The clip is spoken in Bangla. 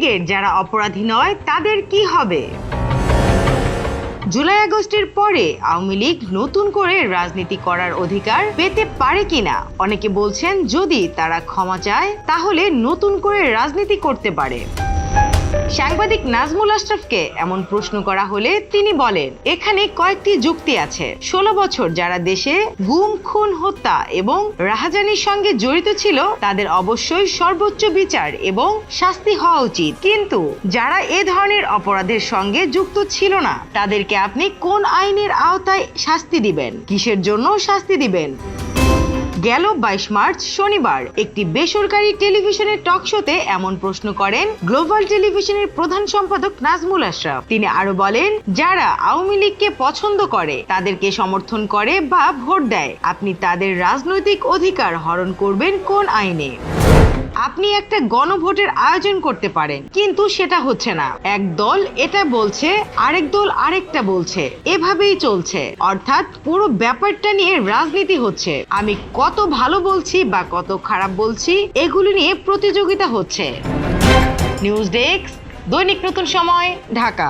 লীগের যারা অপরাধী নয়, তাদের কি হবে? জুলাই আগস্টের পরে আওয়ামী লীগ নতুন করে রাজনীতি করার অধিকার পেতে পারে কিনা? অনেকে বলছেন যদি তারা ক্ষমা চায়, তাহলে নতুন করে রাজনীতি করতে পারে। সাংবাদিক নাজমুল আশরাফকে এমন প্রশ্ন করা হলে তিনি বলেন, এখানে কয়েকটি যুক্তি আছে। ষোলো বছর যারা দেশে গুম, খুন, হত্যা এবং রাহাজানির সঙ্গে জড়িত ছিল, তাদের অবশ্যই সর্বোচ্চ বিচার এবং শাস্তি হওয়া উচিত। কিন্তু যারা এ ধরনের অপরাধের সঙ্গে যুক্ত ছিল না, তাদেরকে আপনি কোন আইনের আওতায় শাস্তি দিবেন? কিসের জন্য শাস্তি দিবেন? গেল বাইশ মার্চ শনিবার। একটি বেসরকারি টেলিভিশনের টক শোতে এমন প্রশ্ন করেন গ্লোবাল টেলিভিশনের প্রধান সম্পাদক নাজমুল আশরাফ। তিনি আরও বলেন, যারা আওয়ামী লীগকে পছন্দ করে, তাদেরকে সমর্থন করে বা ভোট দেয়। আপনি তাদের রাজনৈতিক অধিকার হরণ করবেন কোন আইনে? আপনি একটা গণভোটের আয়োজন করতে পারেন, কিন্তু সেটা হচ্ছে না। এক দল এটা বলছে, আরেক দল আরেকটা বলছে। এভাবেই চলছে। অর্থাৎ পুরো ব্যাপারটা নিয়ে রাজনীতি হচ্ছে। আমি কত ভালো বলছি বা কত খারাপ বলছি, এগুলি নিয়ে প্রতিযোগিতা হচ্ছে। নিউজ ডেস্ক, দৈনিক নতুন সময়, ঢাকা।